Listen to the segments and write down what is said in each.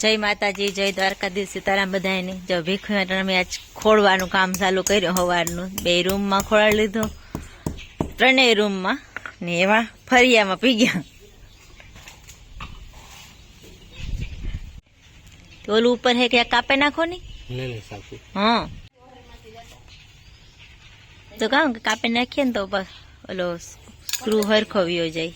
જય માતાજી જય દ્વારકાધીશ સીતારામ બધાને જો ભીખ અમે આજ ખોળવાનું કામ ચાલુ કર્યું સવારનું બે રૂમમાં ખોળાવી લીધું. ત્રણેય રૂમમાં. ને એવા ફરિયામાં પી ગયા. ઓલું ઉપર હે ક્યાં કાપે નાખો ની? હા. તો કામ કે કાપે નાખીએ ને તો બસ ઓલો સ્ક્રૂ હરખો વયો જાય.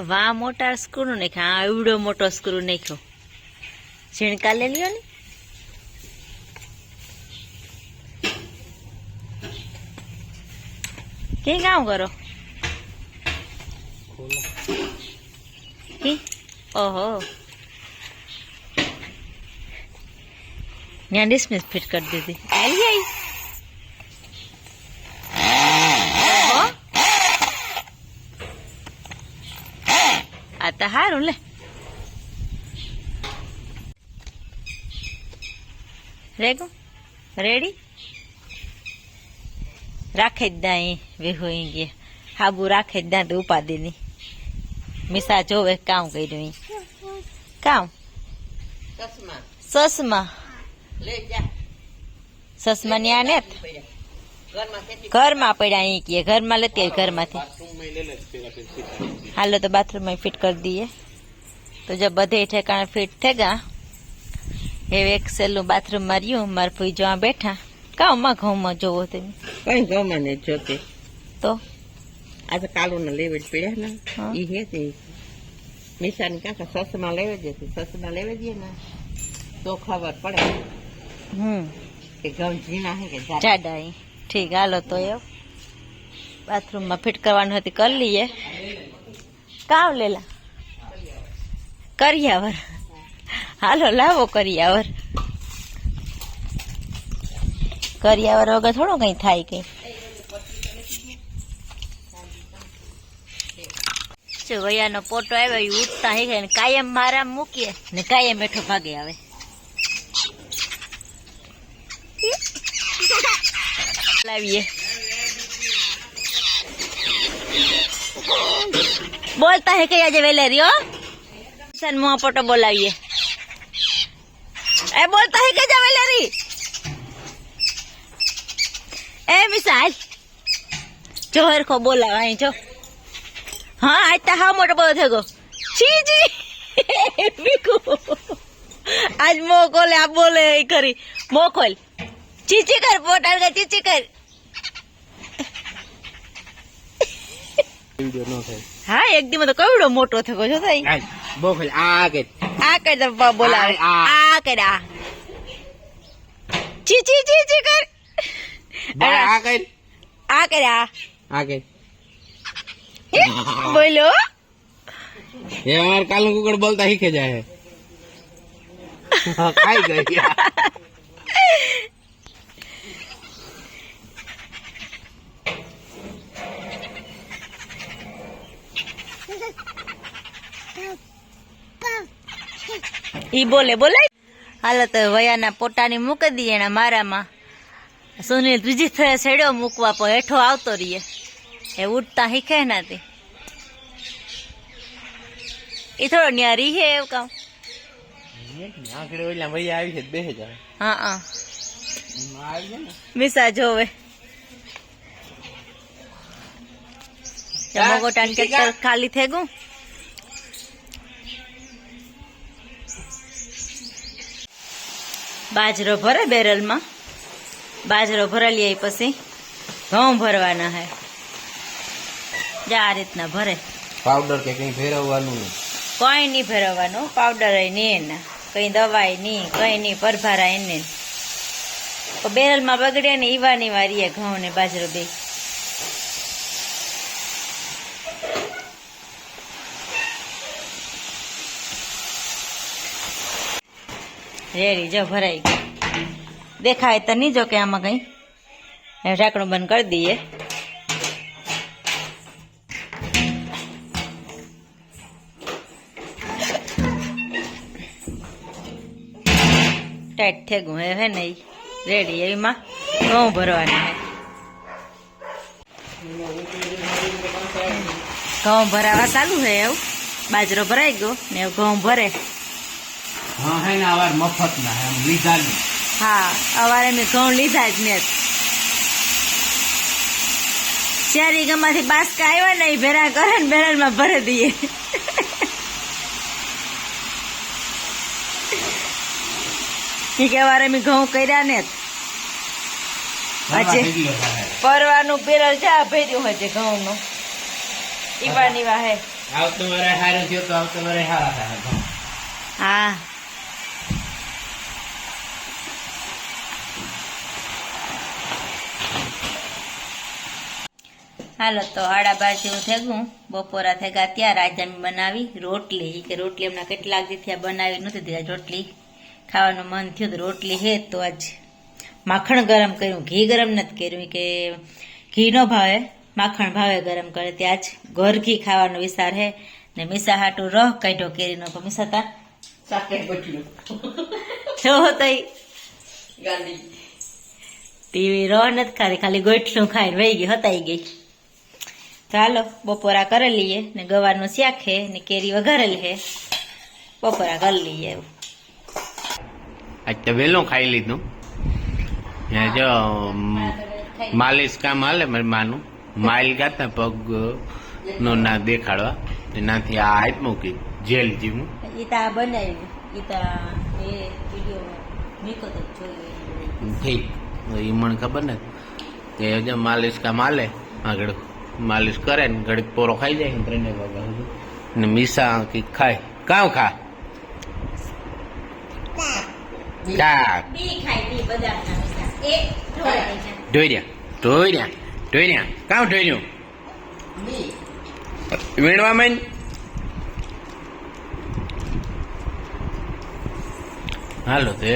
વાહ મોટા સ્ક્રૂ નાખ્યા આ એવડો મોટો સ્ક્રૂ નાખ્યો. ઝીણકા લઈ લ્યો ને. કઈ કામ કરો? ઓહો. ત્યાં ડિસમિસ ફિટ કરી દીધી આવી આવી. આ તો સારું લે રેગો રેડી રાખે જ દા અહીં વેહો અહીં ગયા હાબુ રાખે જ દા ઉપાદીની મિસા જોવે કામ કર્યું કામ સસમા સસમા લે જા સસમા ની ઘરમાં પડ્યા અહીં કીએ ઘરમાં લેતી આવી ઘરમાંથી. હાલો તો બાથરૂમમાં ફિટ કરી દઈએ. તો જો બધે ઠેકાણે ફિટ થઈ ગયા. હવે એક સેલું બાથરૂમ માર્યું મારા ફૂઈ જોવા બેઠા. કાઉમાં ઘઉંમાં જોવો તમે? કઈ ઘઉંમાં નહીં જોતી. તો? આ તો કાલુ ને લેવે જ પડ્યા ને. એ હે તે. નિશાની કાકા સસમાં લેવે જ હતી સસમાં લેવે જઈએ ને. તો ખબર પડે. હમ. જાડા. ઠીક હાલો તો એ. બાથરૂમમાં ફિટ કરવાનું હતી કરી લઈએ. કાવ લેલા? કરિયાવર હાલો લાવો કરિયાવર કરિયાવર વગર થોડું કઈ થાય કઈ. જો વયાનો પોટો આવ્યો એ ઉઠતા હે કાયમ મારા મૂકીએ ને કાયમ બેઠો ભાગે આવે. લાવીએ બોલતા હે કે આજે વેલે રહ્યો સન મુआ પોટો બોલાવીએ એ બોલતા હે કે જા વેલે રી એ મિસાલ જો હરખો બોલાવ અહીં જો હા આજ તો હા મોટો બધો થઈ ગયો છી જી મીકુ આજ મો કોલે આ બોલે એ કરી મો ખોલ ચીચી કર પોટાર કે ચીચી કર વિડિયો નો થાય હા એક દી તો કવડો મોટો થયો છો થઈ આય બહુ ખાલી આ કે આ કર તો બ- બોલાવે આ, આ. આ કર આ ચી ચી ચી ચી કર બા આ કે આ કર આ આ કે બોલો એ અમાર કાલુ કુકડ બોલતા શીખે જાય હા, ખાઈ ગઈ ઈ બોલે બોલાય હાલો તો વયાના પોતાની મૂકી દઈએ એના મારામાં. સુનિલ ત્રીજી થયે છેડ્યો મૂકવા પણ હેઠો આવતો રહીએ. એ ઉઠતા શીખે નાથી એ થોડો ન્યારી હે એવું કામ. હા હા. મિસા જોવે. ખાલી થઈ ગયું બાજરો ભરે બેરલમાં. બાજરો ભરાલી આવી પછી ઘઉં ભરવાના હે. જા આ રીતના ભરે. પાવડર કે કઈ ફેરવવાનું નહીં. કોઈ નહીં ફેરવવાનું પાવડર નહીં એના કઈ દવાઈ નહીં કઈ નહીં પરભારા એને બેરલમાં બગડે ને ઈવા ની વારીએ ઘઉં ને બાજરો બે. રેડી, જો ભરાઈ ગઈ. દેખાય તો નહીં જો કે આમાં કંઈ. ઢાંકણું બંધ કરી દઈએ. ટાઈટ થઈ ગયું હે નહીં રેડી એમાં ઘઉં ભરવાની હે. ઘઉં ભરાવા ચાલુ છે એવું? બાજરો ભરાઈ ગયો ને એવું ઘઉં ભરે. હા હે ને અવાર મફત ના હે લીધા નહીં હા અવારે મેં ઘઉં લીધા જ મેં. ચારી ગમાંથી બાસકા આવ્યા ને એ ભેરા કરે ને બેરલમાં ભરે દઈએ. ઈ કે અવારે મેં ઘઉં કર્યા ને જ. ફરવા અચ્છા. થઈ ગયો પરવાનું બેરલ ચા ભર્યું હોય ઘઉં ઘઉંનું. ઈવા નીવા હે. આવતો વરે હારું થયો તો આવતો વરે હારા હા. હાલો તો આડા બાર જેવું થઈ બપોરા થઈ ગયા ત્યારે આજે અમે બનાવી રોટલી. કે રોટલી એમના કેટલાક દીથી થયા બનાવી નથી દીધા રોટલી. ખાવાનું મન થયું તો રોટલી હે તો આજ માખણ ગરમ કર્યું. ઘી ગરમ નથી કર્યું કે ઘી ન ભાવે માખણ ભાવે ગરમ કરે. ત્યાં જ ઘર ઘી ખાવાનો વિચાર હે. ને મીસા હાટું રહ કાઢ્યો કેરીનો તો મીસા તા સાકે બચલું જો તઈ. ગાંધી. ટીવી રો નથી ખાલી ખાલી ગોઠલું ખાઈને વહી ગઈ હતાઈ ગઈ. ચાલો બપોરા કરી લઈએ ને ગવારનું શાક હે ને કેરી વઘારેલ હે. બપોરા કરી લઈએ એવું. આજ તો વહેલું ખાઈ લીધું. જો માલિશ કામ હાલે મારી માનું. માઇલ ગાતા પગ નો ના દેખાડવા. એનાથી આ હાથ મૂકી જેલ જેવું. ઈ આ બનાવ્યું. ઈ તો એ વીડિયો જોયું ઠીક. એ મને ખબર ને કે જો માલિશ કામ હાલે આગળ. માલિશ કરે ને ઘડીક પોરો ખાઈ જાય ને ત્રણે વાગ્યા સુધી. ને મીસા કંઈક ખાય. કાં ખા કા ઢોર્યા ઢોર્યા વીણવા હાલો તો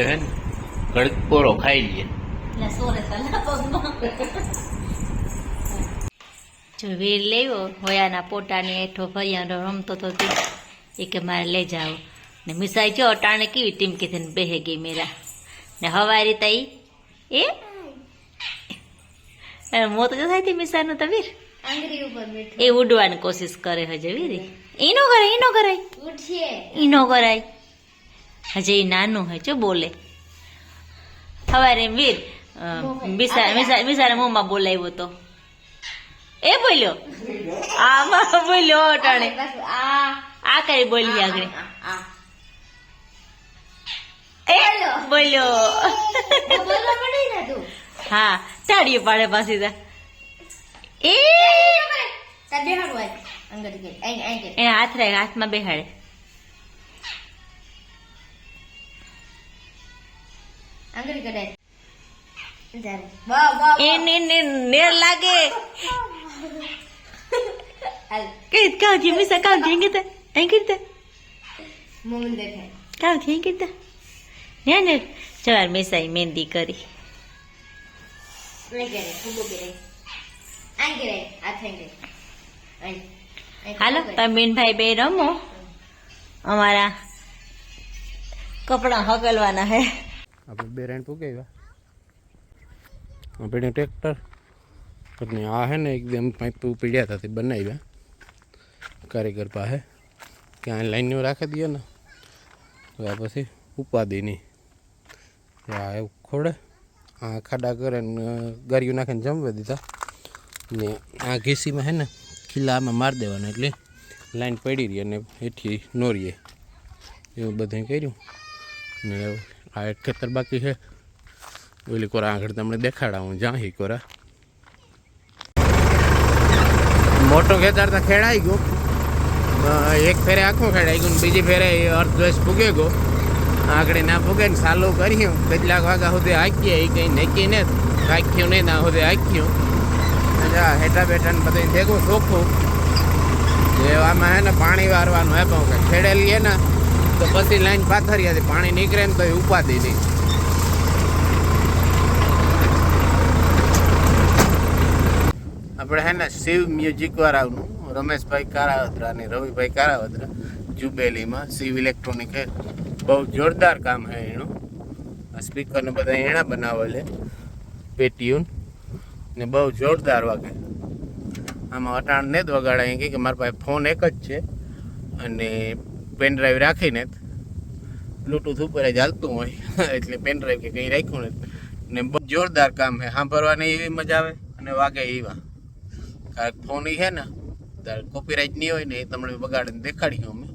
ઘડીક પોરો ખાઈ લઈએ એટલે સોરે તલા પગમાં જો વીર લેવો હોયાના પોટાની હેઠો ફરિયાનો રમતો તો એ કે મારે લઈ જાઓ. ને મિસાઈ જો અટાણે કેવી ટીમકી થઈને બેહે ગઈ મેરા. ને હવારી તઈ? એ? મોત જો થાય મિસાનું તો વીર. એ ઉડવાની કોશિશ કરે હજે વીર. એનો કરાય એનો કરાય. એનો કરાય. હજે એ નાનું હોય જો બોલે. હવારે વીર મિસા મિસાના મોંમાં બોલાવ્યો તો. એ બોલ્યો? આમાં બોલ્યો અટાણે. આ. આ કઈ બોલી આગળ? એ બોલ્યો. હા તાળીઓ પાડે પાછી તા. એ એને હાથ રાખ હાથમાં બેહાડે. આંગળી એને નેર લાગે. હાલ કે કાં જી મિસા કાં જી ગીતા અહીં ગીતા મોમન દેખાય કાં જી ગીતા ને ને ચાર મિસાઈ મહેંદી કરી નહીં કરે ફૂગો કરે આઈ કરે આ થઈ ગઈ આઈ આઈ હાલો ફૂગો કરે. તમે બેનભાઈ બે રમો અમારા કપડાં હકલવાના હે આપણે બે રેન્ટ ઉગાવ્યા આપણે ટ્રેક્ટર અને આ હે ને એકદમ પાઇપ પીડ્યા હતા તે બનાવ્યા કારીગર પાસે ક્યાં લાઈનનું રાખી દઈએ ને તો પછી નહીં આ એવું ખોડે આ ખાડા કરે ને ગારીઓ નાખીને જમવા દીધા ને આ ઘીસીમાં હે ને ખીલામાં મારી દેવાના એટલે લાઈન પડી રહી અને એથી નોરીએ એવું બધું કર્યું ને આ એક ખેતર બાકી છે ઓલી કોરા આગળ તમને દેખાડા હું જાહી કોરા મોટો ખેતર તો ખેડાઈ ગયો. એક ફેરે આખું ખેડાઈ ગયું બીજી ફેરે અર્ધ ફૂગે ગયો. આગળ ના ફૂગે ને સાલું કર્યું. કેટલાક વાગ્યા સુધી હાંકીએ એ કંઈ નક્કી ને હાંક્યું નહીં, ના સુધી હાંક્યું. હેઠા બેઠા ને બધું ભેગું ચોખ્ખું. જેવામાં હે ને પાણી વારવાનું હે, પણ કે ખેડેલી ને, તો પછી લાઈન પાથરી હતી પાણી નીકળે ને તો એ ઉપાધી નહીં. આપણે હે ને શિવ મ્યુઝિક વાળાનું, રમેશભાઈ કારાવદ્રા અને રવિભાઈ કારાવદ્રા, જુબેલીમાં શિવ ઇલેક્ટ્રોનિક હે. બહુ જોરદાર કામ હે એનું. સ્પીકરને બધા એણા બનાવેલે પેટીયુન ને બહુ જોરદાર વાગે. આમાં અટાણ ને જ વગાડાય કે મારા પાસે ફોન એક જ છે અને પેન ડ્રાઈવ રાખીને જ. બ્લૂટૂથ ઉપર જ હાલતું હોય. એટલે પેન ડ્રાઈવ કે કંઈ રાખ્યું ને બહુ જોરદાર કામ છે સાંભળવાની એવી મજા આવે અને વાગે એવા. ફોન છે ને, તાર કોપીરાઇટ નહીં હોય ને, એ તમને બગાડીને દેખાડીશું અમે.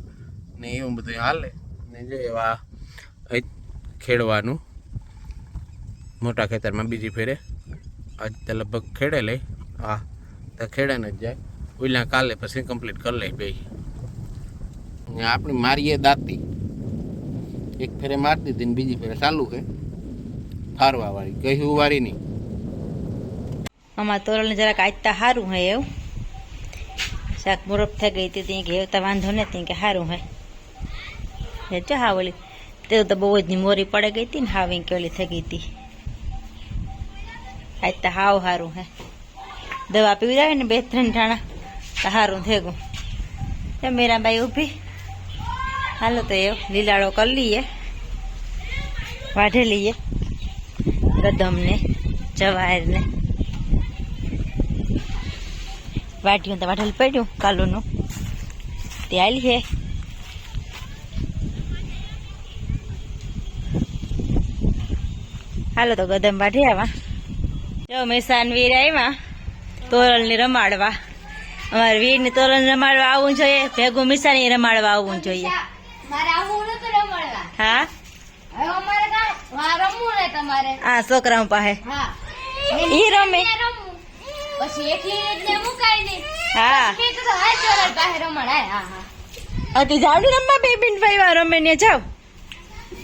ને એવું બધું હાલે. ને જો એવા ખેડવાનું. મોટા ખેતરમાં બીજી ફેરે. આજ તો લગભગ ખેડે લે. હા તો ખેડે ને જ જાય. ઓલા કાલે પછી કમ્પ્લીટ કરી લે બે. આપણી મારીએ દાંતી. એક ફેરે મારી દીધી ને બીજી ફેરે ચાલુ છે. ફારવા વાળી. કઈ વાળી નહીં. અમારા તોરલને જરાક આજતા સારું હે એવું. શાક મુરફ થઈ ગઈ હતી, ત્યાં ઘેવતા વાંધો નથી કે સારું હે. હે જો હા ઓલી, તે તો બહુ જ ની મોરી પડે ગઈ હતી ને હાવ કે ઓલી થઈ ગઈ હતી. આજ તો હાવ સારું હે. દવા પીવી જાય ને બે ત્રણ ઠાણા તો સારું થઈ ગયું એ મીરાબાઈ ઊભી. હાલો તો એવું લીલાડો કરી લઈએ. વાઢે લઈએ. ગદમને જવાહેરને. વાટ્યું તો વાઢેલ પડ્યું કાલુનું. તે આલી છે. હાલો તો ગદમ વાઢી આવા. જો મેસાન વીર આવ્યા તોરલની રમાડવા. અમારે વીરને તોરલ રમાડવા આવવું જોઈએ ભેગું મિસાની રમાડવા આવવું જોઈએ. હા? આ છોકરાઓ પાસે. ઈ રમે. પછી એકલી એટલે મુકાય નહીં. હા. અતિ જાવડી રમવા બે બિન ભાઈ રમે ને જાવ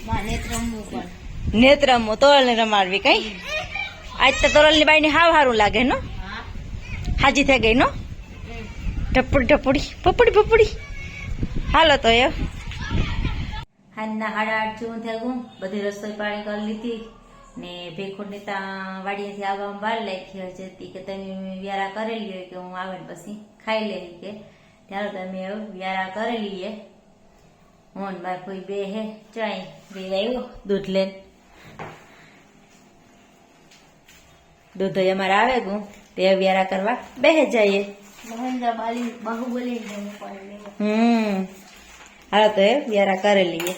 માને રમવું પણ તોરલ ને રમાડવી કઈ? આજ તો તોરલની બાઈ હાવ સારું લાગે નો? હાજી થઈ ગઈ નો? ઢપડી ઢપડી પપડી પપડી હાલો તો એ હાજના સાડા આઠ જેવું થયું બધી રસોઈ પાણી કરી લીધી. ને ભેખોડની ત્યાં વાડીએથી આવવામાં બહાર લાગી હતી કે તમે વ્યારા કરેલી હોય કે હું આવે ને પછી ખાઈ લેવી કે ત્યારે તમે વ્યારા કરી લઈએ. હું બાર કોઈ બે હે ચાઈ બે આવ્યો દૂધ લઈને. દૂધ અમારે આવે ગું તે વ્યારા કરવા બે જઈએ. મહેન્દ્ર બાલી હું હમ હાલો તો એ વ્યારા કરી લઈએ.